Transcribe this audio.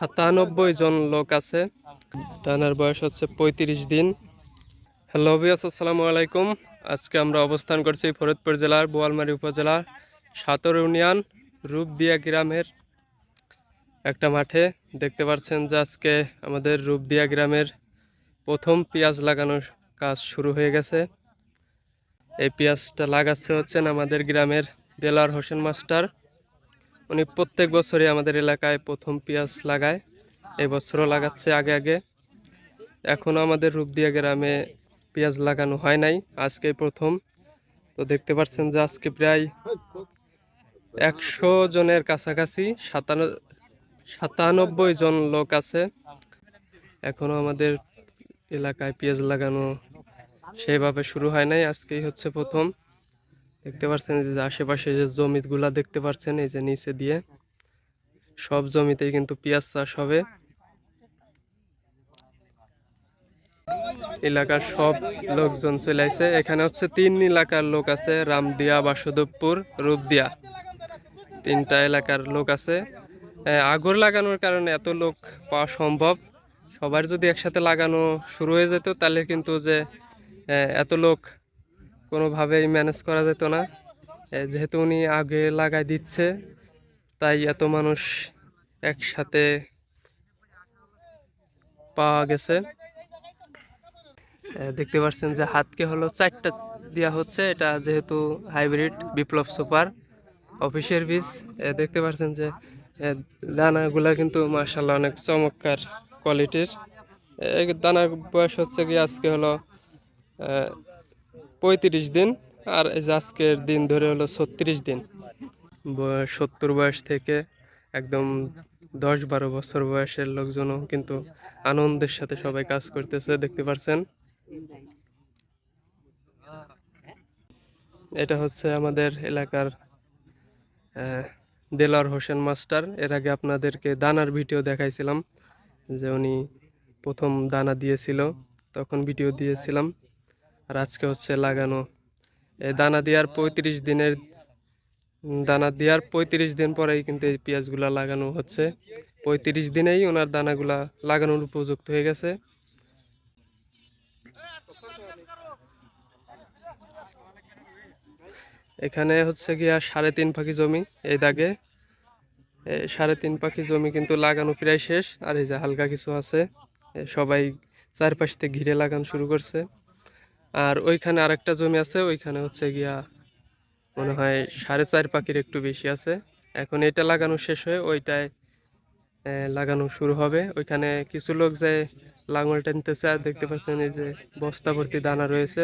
সাতানব্বই জন লোক আছে। দানার বয়স হচ্ছে পঁয়ত্রিশ দিন। হ্যালো বিয়াস আসসালামু আলাইকুম। আজকে আমরা অবস্থান করছি ফরিদপুর জেলার বোয়ালমারী উপজেলার সাতর ইউনিয়ন রূপদিয়া গ্রামের একটা মাঠে। দেখতে পাচ্ছেন যে আজকে আমাদের রূপদিয়া গ্রামের প্রথম পেঁয়াজ লাগানোর কাজ শুরু হয়ে গেছে। এই পেঁয়াজটা লাগাচ্ছে হচ্ছেন আমাদের গ্রামের দেলার হোসেন মাস্টার। উনি প্রত্যেক বছরই আমাদের এলাকায় প্রথম পেঁয়াজ লাগায়। এই বছরও লাগাচ্ছে আগে আগে। এখনও আমাদের রূপদিয়া গ্রামে পেঁয়াজ লাগানো হয় নাই, আজকে প্রথম। তো দেখতে পাচ্ছেন যে আজকে প্রায় একশো জনের কাছাকাছি সাতান্ন সাতানব্বই জন লোক আছে। এখনও আমাদের এলাকায় পেঁয়াজ লাগানো সেইভাবে শুরু হয় নাই, আজকেই হচ্ছে প্রথম। দেখতে পাচ্ছেন যে আশেপাশে যে জমিগুলা দেখতে পাচ্ছেন এই যে নিচে দিয়ে সব জমিতেই কিন্তু পেঁয়াজ চাষ হবে। এলাকার সব লোকজন চলে আসে। এখানে হচ্ছে তিন এলাকার লোক আছে, রামদিয়া, বাসুদেবপুর, রূপদিয়া। তিনটা এলাকার লোক আছে। আগর লাগানোর কারণে এত লোক পাওয়া সম্ভব। সবার যদি একসাথে লাগানো শুরু হয়ে যেত, তাহলে কিন্তু যে এত লোক কোনোভাবেই ম্যানেজ করা যেত না। যেহেতু উনি আগে লাগাই দিচ্ছে, তাই এত মানুষ একসাথে পাওয়া গেছে। দেখতে পাচ্ছেন যে হাতকে হলো চারটা দেওয়া হচ্ছে, এটা যেহেতু হাইব্রিড বিপ্লব সুপার অফিসের বীজ। দেখতে পাচ্ছেন যে দানাগুলা কিন্তু মার্শাল্লাহ অনেক চমৎকার কোয়ালিটির দানার বয়স হচ্ছে কি আজকে হলো পঁয়ত্রিশ দিন, আর এই যে আজকের দিন ধরে হলো ছত্রিশ দিন। সত্তর বয়স থেকে একদম দশ বারো বছর বয়সের লোকজনও কিন্তু আনন্দের সাথে সবাই কাজ করতেছে, দেখতে পাচ্ছেন এটা হচ্ছে আমাদের এলাকার দেলার হোসেন মাস্টার। এর আগে আপনাদেরকে দানার ভিডিও দেখাইছিলাম, যে উনি প্রথম দানা দিয়েছিল, তখন ভিডিও দিয়েছিলাম। আর আজকে হচ্ছে লাগানো। এই দানা দেওয়ার পঁয়ত্রিশ দিনের, দানা দেওয়ার পঁয়ত্রিশ দিন পরেই কিন্তু এই পেঁয়াজগুলা লাগানো হচ্ছে। পঁয়ত্রিশ দিনেই ওনার দানাগুলা লাগানোর উপযুক্ত হয়ে গেছে। এখানে হচ্ছে গিয়া সাড়ে তিন পাখি জমি এই দাগে। সাড়ে তিন পাখি জমি কিন্তু লাগানো প্রায় শেষ। আর এই যে হালকা কিছু আছে। সবাই চারপাশ থেকে ঘিরে লাগানো শুরু করছে। আর ওইখানে আরেকটা জমি আছে, ওইখানে হচ্ছে গিয়া মনে হয় সাড়ে চার পাখির একটু বেশি আছে। এখন এটা লাগানো শেষ হয়ে ওইটায় লাগানো শুরু হবে। ওইখানে কিছু লোক যে লাঙল টানতেছে, আর দেখতে পাচ্ছেন এই যে বস্তা ভর্তি দানা রয়েছে।